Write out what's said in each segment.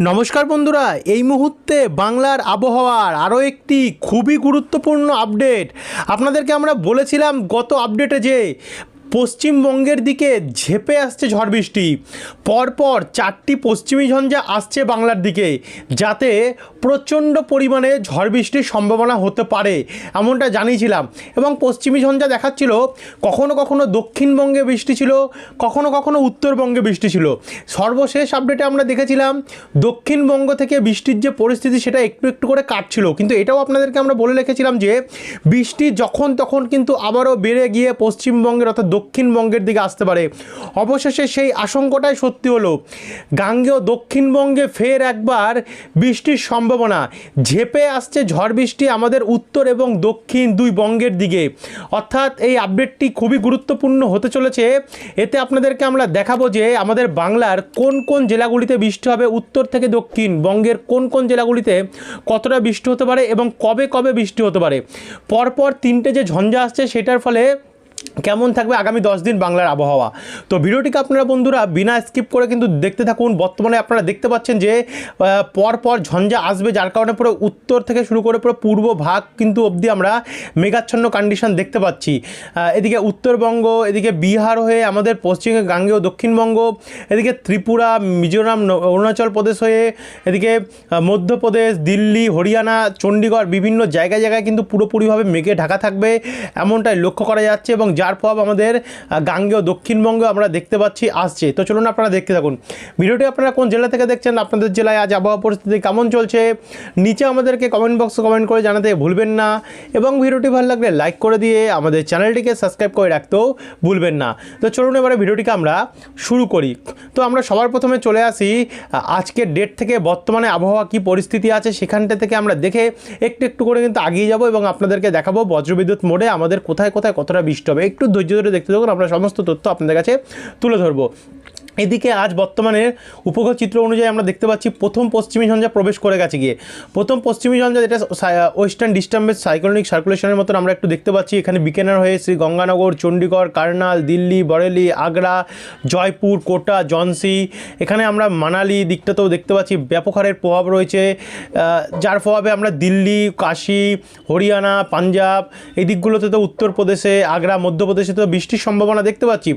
নমস্কার বন্ধুরা, এই মুহূর্তে বাংলার আবহাওয়ার আরও একটি খুবই গুরুত্বপূর্ণ আপডেট আপনাদেরকে আমরা বলেছিলাম গত আপডেটে যে পশ্চিমবঙ্গের দিকে ঝেপে আসছে ঝড় বৃষ্টি। পরপর চারটি পশ্চিমী ঝঞ্ঝা আসছে বাংলার দিকে, যাতে প্রচণ্ড পরিমাণে ঝড় বৃষ্টির সম্ভাবনা হতে পারে, এমনটা জানিয়েছিলাম। এবং পশ্চিমী ঝঞ্ঝা দেখাচ্ছিল, কখনো কখনো দক্ষিণবঙ্গে বৃষ্টি ছিল, কখনো কখনো উত্তরবঙ্গে বৃষ্টি ছিল। সর্বশেষ আপডেটে আমরা দেখেছিলাম, দক্ষিণবঙ্গ থেকে বৃষ্টির যে পরিস্থিতি, সেটা একটু একটু করে কাটছিল। কিন্তু এটাও আপনাদেরকে আমরা বলে রেখেছিলাম যে, বৃষ্টি যখন তখন কিন্তু আবারও বেড়ে গিয়ে পশ্চিমবঙ্গের অর্থাৎ দক্ষিণবঙ্গের দিকে আসতে পারে। অবশেষে সেই আশঙ্কাটাই সত্যি হলো। গাঙ্গেয় দক্ষিণবঙ্গে ফের একবার বৃষ্টির সম্ভাবনা। ঝেপে আসছে ঝড় বৃষ্টি আমাদের উত্তর এবং দক্ষিণ দুই বঙ্গের দিকে। অর্থাৎ এই আপডেটটি খুবই গুরুত্বপূর্ণ হতে চলেছে। এতে আপনাদেরকে আমরা দেখাবো যে আমাদের বাংলার কোন কোন জেলাগুলিতে বৃষ্টি হবে, উত্তর থেকে দক্ষিণ বঙ্গের কোন কোন জেলাগুলিতে কতটা বৃষ্টি হতে পারে এবং কবে কবে বৃষ্টি হতে পারে। পরপর তিনটে যে ঝঞ্ঝা আসছে, সেটার ফলে কেমন থাকবে আগামী দশ দিন বাংলার আবহাওয়া? তো ভিডিওটিকে আপনারা বন্ধুরা বিনা স্কিপ করে কিন্তু দেখতে থাকুন। বর্তমানে আপনারা দেখতে পাচ্ছেন যে আহ, পর পর ঝঞ্ঝা আসবে যার কারণে পুরো উত্তর থেকে শুরু করে পুরো পূর্ব ভাগ কিন্তু অবধি আমরা মেঘাচ্ছন্ন কন্ডিশন দেখতে পাচ্ছি। এদিকে উত্তরবঙ্গ এদিকে বিহার হয়ে আমাদের পশ্চিমে গাঙ্গেয় দক্ষিণবঙ্গ এদিকে ত্রিপুরা মিজোরাম অরুণাচল প্রদেশ হয়ে এদিকে মধ্যপ্রদেশ দিল্লি হরিয়ানা চণ্ডীগড় বিভিন্ন জায়গায় জায়গায় কিন্তু পুরোপুরিভাবে মেঘে ঢাকা থাকবে। এমনটাই লক্ষ্য করা যাচ্ছে এবং যার প্রভাব আমাদের গাঙ্গেয় দক্ষিণবঙ্গে আমরা দেখতে পাচ্ছি, আসছে। তো চলুন আপনারা দেখতে থাকুন। ভিডিওটি আপনারা কোন জেলা থেকে দেখছেন, আপনাদের জেলায় আজ আবহাওয়া পরিস্থিতি কেমন চলছে, নিচে আমাদেরকে কমেন্ট বক্সে কমেন্ট করে জানাতে ভুলবেন না এবং ভিডিওটি ভালো লাগলে লাইক করে দিয়ে আমাদের চ্যানেলটিকে সাবস্ক্রাইব করে রাখতেও ভুলবেন না। তো চলুন এবারে ভিডিওটিকে আমরা শুরু করি। তো আমরা সবার প্রথমে চলে আসি আজকের ডেট থেকে বর্তমানে আবহাওয়া কী পরিস্থিতি আছে সেখানটা থেকে আমরা দেখে একটু একটু করে কিন্তু আগিয়ে যাব এবং আপনাদেরকে দেখাবো বজ্রবিদ্যুৎ মোডে আমাদের কোথায় কোথায় কতটা বৃষ্টি একটু ধৈর্য ধরে দেখতে থাকুন আমরা সমস্ত তথ্য আপনাদের কাছে তুলে ধরবো। এদিকে আজ বর্তমানে উপগ্রহ চিত্র অনুযায়ী আমরা দেখতে পাচ্ছি প্রথম পশ্চিমী ঝঞ্ঝা প্রবেশ করে গেছে গিয়ে। প্রথম পশ্চিমী ঝঞ্ঝা যেটা ওয়েস্টার্ন ডিস্টার্বেন্স সাইক্লোনিক সার্কুলেশনের মতন আমরা একটু দেখতে পাচ্ছি। এখানে বিকেনার হয়ে শ্রী গঙ্গানগর চণ্ডীগড় কার্নাল, দিল্লি, বরেলি, আগ্রা, জয়পুর, কোটা জনসি এখানে আমরা মানালি দিকটাতেও দেখতে পাচ্ছি। ব্যাপক হারের প্রভাব রয়েছে। যার প্রভাবে আমরা দিল্লি, কাশি, হরিয়ানা, পাঞ্জাব, এই দিকগুলোতে তো উত্তরপ্রদেশে, আগ্রা, মধ্যপ্রদেশে তো বৃষ্টির সম্ভাবনা দেখতে পাচ্ছি।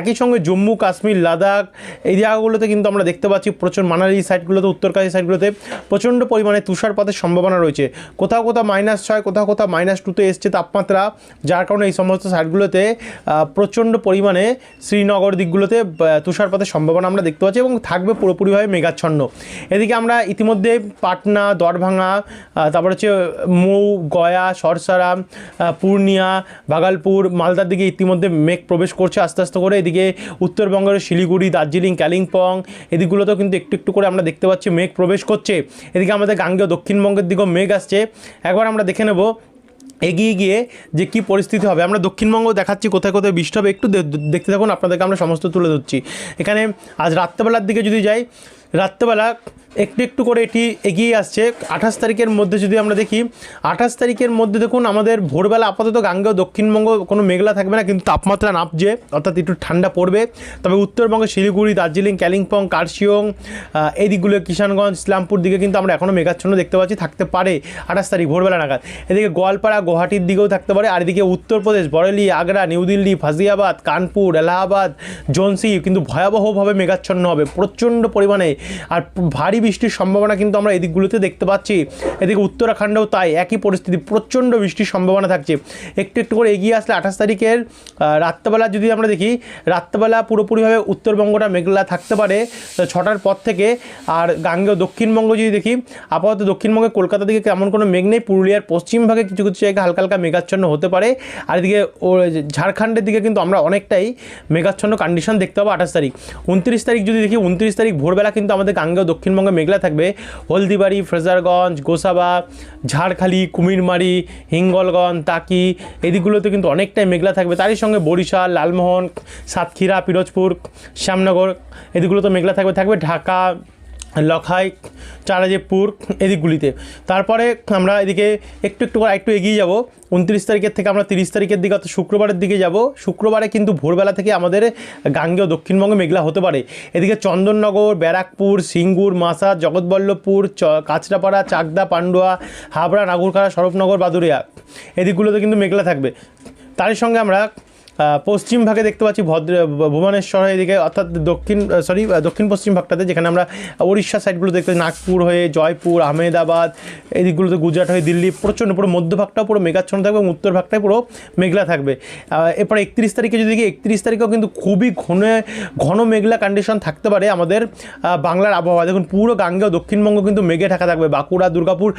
একই সঙ্গে জম্মু, কাশ্মীর, লাদাখ এই জায়গাগুলোতে কিন্তু আমরা দেখতে পাচ্ছি প্রচুর মানালি সাইডগুলোতে উত্তরকাশী সাইডগুলোতে প্রচণ্ড পরিমাণে তুষারপাতের সম্ভাবনা রয়েছে। কোথাও কোথাও মাইনাস ছয় কোথাও কোথাও মাইনাস টুতে এসছে তাপমাত্রা যার কারণে এই সমস্ত সাইডগুলোতে প্রচণ্ড পরিমাণে শ্রীনগর দিকগুলোতে তুষারপাতের সম্ভাবনা আমরা দেখতে পাচ্ছি এবং থাকবে পুরোপুরিভাবে মেঘাচ্ছন্ন। এদিকে আমরা ইতিমধ্যে পাটনা দরভাঙা তারপর হচ্ছে মৌ গয়া সরসারাম আহ, পূর্ণিয়া ভাগালপুর মালদার দিকে ইতিমধ্যে মেঘ প্রবেশ করছে আস্তে আস্তে করে। এদিকে উত্তরবঙ্গের শিলিগুড়ি দার্জিলিং, কালিম্পং, এদিকগুলোতেও কিন্তু একটু একটু করে আমরা দেখতে পাচ্ছি মেঘ প্রবেশ করছে। এদিকে আমাদের গাঙ্গেয় দক্ষিণবঙ্গের দিকেও মেঘ আসছে। একবার আমরা দেখে নেব এগিয়ে গিয়ে যে কী পরিস্থিতি হবে। আমরা দক্ষিণবঙ্গ দেখাচ্ছি, কোথায় কোথায় বৃষ্টি হবে, একটু দেখতে থাকুন, আপনাদেরকে আমরা সমস্ত তুলে ধরছি। এখানে আজ রাত্রেবেলার দিকে যদি যাই রাত্রেবেলা একটু একটু করে এটি এগিয়ে আসছে। আঠাশ তারিখের মধ্যে যদি আমরা দেখি, আঠাশ তারিখের মধ্যে দেখুন আমাদের ভোরবেলা আপাতত গাঙ্গেয় দক্ষিণবঙ্গ কোনো মেঘলা থাকবে না, কিন্তু তাপমাত্রা নামছে অর্থাৎ একটু ঠান্ডা পড়বে। তবে উত্তরবঙ্গে, শিলিগুড়ি, দার্জিলিং কালিম্পং কার্শিয়ং এই দিকগুলো কিষানগঞ্জ, ইসলামপুর দিকে কিন্তু আমরা এখনও মেঘাচ্ছন্ন দেখতে পাচ্ছি, থাকতে পারে আঠাশ তারিখ ভোরবেলা নাগাদ। এদিকে গোয়ালপাড়া, গুয়াহাটির দিকেও থাকতে পারে, আর এদিকে উত্তরপ্রদেশ, বরেলি, আগ্রা, নিউ দিল্লি ফাজিয়াবাদ কানপুর, এলাহাবাদ জোনসি কিন্তু ভয়াবহভাবে মেঘাচ্ছন্ন হবে, প্রচণ্ড পরিমাণে আর ভারী বৃষ্টির সম্ভাবনা কিন্তু আমরা এদিকগুলোতে দেখতে পাচ্ছি। এদিকে উত্তরাখণ্ডেও তাই একই পরিস্থিতি, প্রচণ্ড বৃষ্টির সম্ভাবনা থাকছে। একটু একটু করে এগিয়ে আসলে আঠাশ তারিখের রাত্রেবেলা যদি আমরা দেখি, রাত্রেবেলা পুরোপুরিভাবে উত্তরবঙ্গটা মেঘলা থাকতে পারে ছটার পর থেকে। আর গাঙ্গেয় দক্ষিণবঙ্গ যদি দেখি, আপাতত দক্ষিণবঙ্গে কলকাতা দিকে তেমন কোনো মেঘ নেই, পুরুলিয়ার পশ্চিম ভাগে কিছু কিছু জায়গায় হালকা হালকা মেঘাচ্ছন্ন হতে পারে। আর এদিকে ও, ঝাড়খণ্ডের দিকে কিন্তু আমরা অনেকটাই মেঘাচ্ছন্ন কন্ডিশন দেখতে পাবো আঠাশ তারিখ। উনত্রিশ তারিখ যদি দেখি, উনত্রিশ তারিখ ভোরবেলা কিন্তু আমাদের গাঙ্গেয় দক্ষিণবঙ্গে মেঘলা থাকবে। হলদিবাড়ি, ফ্রেজারগঞ্জ, গোসাবা, ঝাড়খালি, কুমিরমারি, হিঙ্গলগঞ্জ তাকি এদিকগুলোতে কিন্তু অনেকটাই মেঘলা থাকবে। তারই সঙ্গে বরিশাল, লালমোহন, সাতক্ষীরা, পিরোজপুর, শ্যামনগর এদিকগুলো তো মেঘলা থাকবে। থাকবে ঢাকা লখাই চারাজেবপুর এদিকগুলিতে। তারপরে আমরা এদিকে একটু একটু করে একটু এগিয়ে যাব। উনত্রিশ তারিখের থেকে আমরা তিরিশ তারিখের দিকে অর্থাৎ শুক্রবারের দিকে যাব। শুক্রবারে কিন্তু ভোরবেলা থেকে আমাদের গাঙ্গেয় দক্ষিণবঙ্গে মেঘলা হতে পারে। এদিকে চন্দননগর, ব্যারাকপুর, সিঙ্গুর, মাসা, জগৎবল্লভপুর, চ, কাঁচরাপাড়া, চাকদা, পান্ডুয়া, হাবড়া নাগরখাড়া সরবনগর বাদুরিয়া এদিকগুলোতে কিন্তু মেঘলা থাকবে। তারই সঙ্গে আমরা পশ্চিম ভাগে দেখতে পাচ্ছি ভদ্র, ভুবনেশ্বর এদিকে, অর্থাৎ দক্ষিণ সরি দক্ষিণ পশ্চিম ভাগটাতে, যেখানে আমরা উড়িষ্যা সাইডগুলো দেখতে নাগপুর হয়ে, জয়পুর, আহমেদাবাদ এই দিকগুলোতে গুজরাট হয়ে, দিল্লি, প্রচণ্ড পুরো মধ্যভাগটাও পুরো মেঘাচ্ছন্ন থাকবে এবং উত্তর ভাগটাই পুরো মেঘলা থাকবে। এরপর একত্রিশ তারিখে যদি দেখি, একত্রিশ তারিখেও কিন্তু খুবই ঘন ঘন মেঘলা কন্ডিশন থাকতে পারে আমাদের বাংলার আবহাওয়া। দেখুন, পুরো গাঙ্গেয় দক্ষিণবঙ্গ কিন্তু মেঘে ঢাকা থাকবে। বাঁকুড়া, দুর্গাপুর,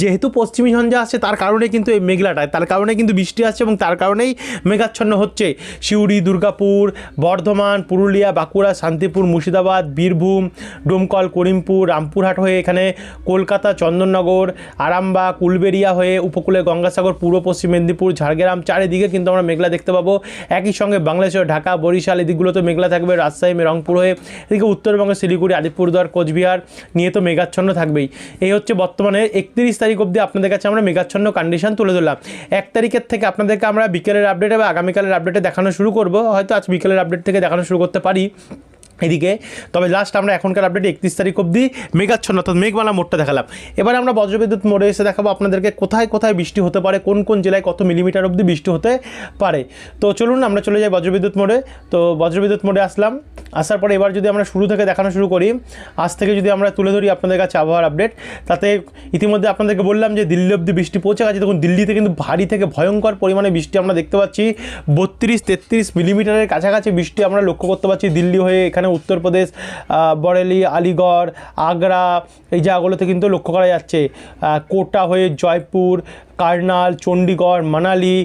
যেহেতু পশ্চিমী ঝঞ্ঝা আসছে, তার কারণে কিন্তু এই মেঘলাটায় তার কারণে কিন্তু বৃষ্টি আসছে এবং তার কারণেই মেঘাচ্ছন্ন হচ্ছে। সিউড়ি, দুর্গাপুর, বর্ধমান, পুরুলিয়া, বাঁকুড়া, শান্তিপুর, মুর্শিদাবাদ, বীরভূম, ডোমকল, করিমপুর, রামপুরহাট হয়ে এখানে কলকাতা, চন্দননগর, আরামবাগ উলবেরিয়া হয়ে উপকূলে গঙ্গাসাগর, পূর্ব পশ্চিম মেদিনীপুর, ঝাড়গ্রাম, চারিদিকে কিন্তু আমরা মেঘলা দেখতে পাবো। একই সঙ্গে বাংলাদেশের ঢাকা, বরিশাল এদিকগুলোতে মেঘলা থাকবে। রাজশাহী রংপুর হয়ে এদিকে উত্তরবঙ্গের শিলিগুড়ি, আলিপুরদুয়ার, কোচবিহার নিয়ে তো মেঘাচ্ছন্ন থাকবেই। এই হচ্ছে বর্তমানে একত্রিশ তারিখ অবধি আপনাদের কাছে আমরা মেঘাচ্ছন্ন কন্ডিশন তুলে ধরলাম। এক তারিখের থেকে আপনাদেরকে আমরা বিকেলের আপডেটে বা আগামীকালের আপডেটে দেখানো শুরু করব। হয়তো আজ বিকেলের আপডেট থেকে দেখানো শুরু করতে পারি। এদিকে, তবে লাস্ট আমরা এখনকার আপডেট একত্রিশ তারিখ অবধি মেঘাচ্ছন্ন অর্থাৎ মেঘমালা মোড়টা দেখালাম। এবার আমরা বজ্রবিদ্যুৎ মোড়ে এসে দেখাবো আপনাদেরকে কোথায় কোথায় বৃষ্টি হতে পারে, কোন কোন জেলায় কত মিলিমিটার অবধি বৃষ্টি হতে পারে। তো চলুন আমরা চলে যাই বজ্রবিদ্যুৎ মোড়ে। তো বজ্রবিদ্যুৎ মোড়ে আসলাম। আসার পরে এবার যদি আমরা শুরু থেকে দেখানো শুরু করি, আজ থেকে যদি আমরা তুলে ধরি আপনাদের কাছে আবহাওয়ার আপডেট তাতে ইতিমধ্যে আপনাদেরকে বললাম যে দিল্লি অবধি বৃষ্টি পৌঁছে গেছে। তখন দিল্লিতে কিন্তু ভারী থেকে ভয়ঙ্কর পরিমাণে বৃষ্টি আমরা দেখতে পাচ্ছি। বত্রিশ তেত্রিশ মিলিমিটারের কাছাকাছি বৃষ্টি আমরা লক্ষ্য করতে পারছি। দিল্লি হয়ে এখানে উত্তরপ্রদেশ বরেলি আলিগড় আগ্রা এই জায়গাগুলোতে কিন্তু লক্ষ্য করা যাচ্ছে। কোটা হয়ে জয়পুর কার্নাল, চণ্ডীগড়, মানালি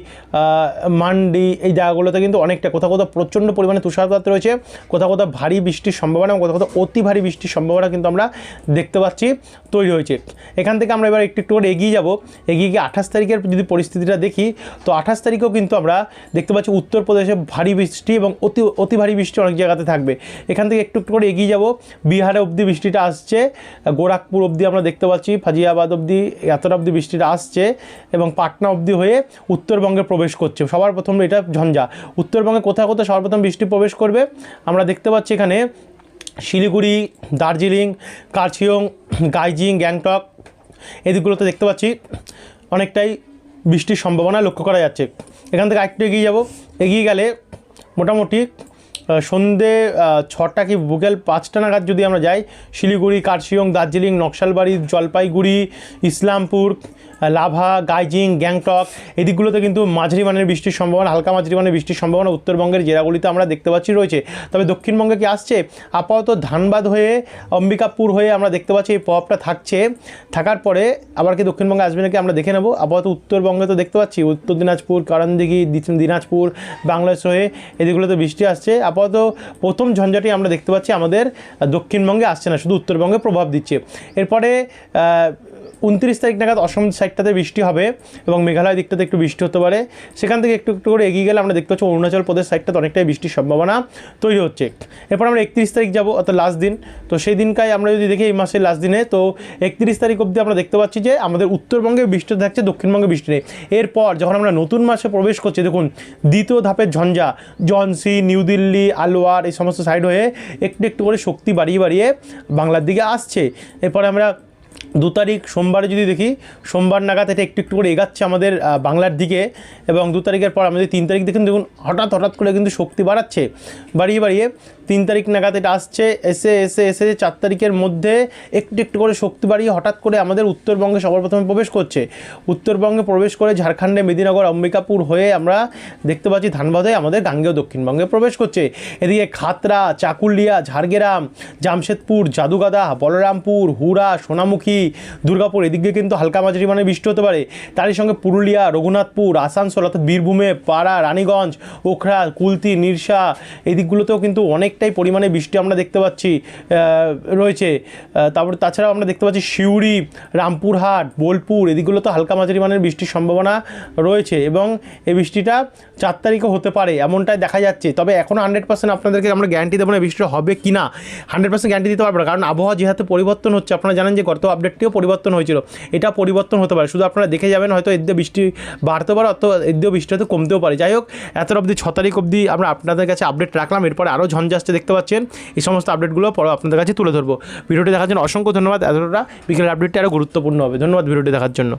মান্ডি, এই জায়গাগুলোতে কিন্তু অনেকটা কোথাও কোথাও প্রচণ্ড পরিমাণে তুষারপাত রয়েছে। কোথাও কোথাও ভারী বৃষ্টির সম্ভাবনা এবং কোথাও কোথাও অতি ভারী বৃষ্টির সম্ভাবনা কিন্তু আমরা দেখতে পাচ্ছি, তৈরি হয়েছে। এখান থেকে আমরা এবার একটু একটু করে এগিয়ে যাব। এগিয়ে গিয়ে আঠাশ তারিখের যদি পরিস্থিতিটা দেখি, তো আঠাশ তারিখেও কিন্তু আমরা দেখতে পাচ্ছি উত্তরপ্রদেশে ভারী বৃষ্টি এবং অতি অতি ভারী বৃষ্টি অনেক জায়গাতে থাকবে। এখান থেকে একটু একটু করে এগিয়ে যাব। বিহারে অবধি বৃষ্টিটা আসছে, গোরাখপুর অবধি আমরা দেখতে পাচ্ছি ফাজিয়াবাদ অবধি এতটা অবধি বৃষ্টিটা আসছে। এবং পাটনা অবধি হয়ে উত্তরবঙ্গে প্রবেশ করছে। সবার প্রথম এটা ঝঞ্ঝা। উত্তরবঙ্গে কোথাও কোথাও সর্বপ্রথম বৃষ্টি প্রবেশ করবে? আমরা দেখতে পাচ্ছি এখানে শিলিগুড়ি, দার্জিলিং কার্চিয়ং গাইজিং, গ্যাংটক এদিকগুলোতে দেখতে পাচ্ছি অনেকটাই বৃষ্টির সম্ভাবনা লক্ষ্য করা যাচ্ছে। এখান থেকে আরেকটু এগিয়ে যাব। এগিয়ে গেলে মোটামুটি সন্ধে ছটা কি বিকেল পাঁচটা নাগাদ যদি আমরা যাই, শিলিগুড়ি, কার্শিয়ং, দার্জিলিং, নকশালবাড়ি, জলপাইগুড়ি, ইসলামপুর লাভা, গাইজিং, গ্যাংটক, এদিকগুলোতে কিন্তু মাঝারি মানের বৃষ্টির সম্ভাবনা, হালকা মাঝারি মানের বৃষ্টির সম্ভাবনা, উত্তরবঙ্গের জেলাগুলিতে আমরা দেখতে পাচ্ছি রয়েছে। তবে দক্ষিণবঙ্গে কি আসছে? আপাতত ধানবাদ হয়ে, অম্বিকাপুর হয়ে আমরা দেখতে পাচ্ছি এই প্রভাবটা থাকছে। থাকার পরে আবার কি দক্ষিণবঙ্গে আসবে নাকি আমরা দেখে নেব। আপাতত উত্তরবঙ্গে তো দেখতে পাচ্ছি, উত্তর দিনাজপুর, কারণদিঘি দিনাজপুর, বাংলাদেশ হয়ে এদিকগুলোতে বৃষ্টি আসছে। আপাতত প্রথম ঝঞ্ঝাটি আমরা দেখতে পাচ্ছি আমাদের দক্ষিণবঙ্গে আসছে না, শুধু উত্তরবঙ্গে প্রভাব দিচ্ছে। এরপরে উনত্রিশ তারিখ নাগাদ অসম সাইডটাতে বৃষ্টি হবে এবং মেঘালয় দিকটাতে একটু বৃষ্টি হতে পারে। সেখান থেকে একটু একটু করে এগিয়ে গেলে আমরা দেখতে পাচ্ছি অরুণাচল প্রদেশ সাইডটাতে অনেকটাই বৃষ্টির সম্ভাবনা তৈরি হচ্ছে। এরপর আমরা একত্রিশ তারিখ যাব, অর্থাৎ লাস্ট দিন। তো সেই দিনকায় আমরা যদি দেখি এই মাসের লাস্ট দিনে, তো একত্রিশ তারিখ অবধি আমরা দেখতে পাচ্ছি যে আমাদের উত্তরবঙ্গে বৃষ্টি থাকছে, দক্ষিণবঙ্গে বৃষ্টি নেই। এরপর যখন আমরা নতুন মাসে প্রবেশ করছি, দেখুন, দ্বিতীয় ধাপের ঝঞ্ঝা জনসি নিউ দিল্লি, আলোয়ার, এই সমস্ত সাইড হয়ে একটু একটু করে শক্তি বাড়িয়ে বাড়িয়ে বাংলার দিকে আসছে। এরপরে আমরা দু তারিখ সোমবারে যদি দেখি, সোমবার নাগাদ এটা একটু একটু করে এগাচ্ছে আমাদের বাংলার দিকে এবং দু তারিখের পর আমাদের তিন তারিখ দেখুন দেখুন, হঠাৎ হঠাৎ করে কিন্তু শক্তি বাড়াচ্ছে। বাড়িয়ে বাড়িয়ে তিন তারিখ নাগাদ এটা আসছে, এসে এসে এসে চার তারিখের মধ্যে একটু একটু করে শক্তি বাড়িয়ে হঠাৎ করে আমাদের উত্তরবঙ্গে সবার প্রথমে প্রবেশ করছে। উত্তরবঙ্গে প্রবেশ করে ঝাড়খণ্ডে মেদিনীনগর, অম্বিকাপুর হয়ে আমরা দেখতে পাচ্ছি ধানবাদে আমাদের গাঙ্গেয় দক্ষিণবঙ্গে প্রবেশ করছে। এদিকে খাতরা, চাকুলিয়া, ঝাড়গ্রাম, জামশেদপুর, জাদুগাদা, বলরামপুর, হুড়া, সোনামুখী দুর্গাপুর, এদিক দিয়ে কিন্তু হালকা মাঝারি মানে বৃষ্টি হতে পারে। তারই সঙ্গে পুরুলিয়া, রঘুনাথপুর, আসানসোল অর্থাৎ বীরভূমে পাড়া, রানীগঞ্জ, ওখরা, কুলতি, নিরসা এদিকগুলোতেও কিন্তু অনেকটাই পরিমাণে বৃষ্টি আমরা দেখতে পাচ্ছি রয়েছে। তারপর তাছাড়াও আমরা দেখতে পাচ্ছি সিউড়ি, রামপুরহাট, বোলপুর এদিকগুলো তো হালকা মাঝারি মানের বৃষ্টির সম্ভাবনা রয়েছে এবং এই বৃষ্টিটা চার তারিখও হতে পারে এমনটাই দেখা যাচ্ছে। তবে এখনও হান্ড্রেড পার্সেন্ট আপনাদেরকে আমরা গ্যারান্টি দেবো না বৃষ্টিটা হবে কি না হান্ড্রেড পার্সেন্ট গ্যারান্টি দিতে পারব না, কারণ আবহাওয়া যেহেতু পরিবর্তন হচ্ছে, আপনারা জানেন যে গত আপডেটটিও পরিবর্তন হয়েছিল। এটা পরিবর্তন হতে পারে। শুধু আপনারা দেখে যাবেন, হয়তো এদিকে বৃষ্টি বাড়তে পারে অত এদিকে বৃষ্টি হয়তো কমতেও পারে। যাই হোক এত অবধি ছ তারিখ অবধি আমরা আপনাদের কাছে আপডেট রাখলাম। এরপরে আরও ঝঞ্ঝাসতে দেখতে পাচ্ছেন। এই সমস্ত আপডেটগুলো পরে আপনাদের কাছে তুলে ধরবো। ভিডিওটি দেখার জন্য অসংখ্য ধন্যবাদ। এতটা বিকেলের আপডেটটি আরও গুরুত্বপূর্ণ হবে। ধন্যবাদ ভিডিওটি দেখার জন্য।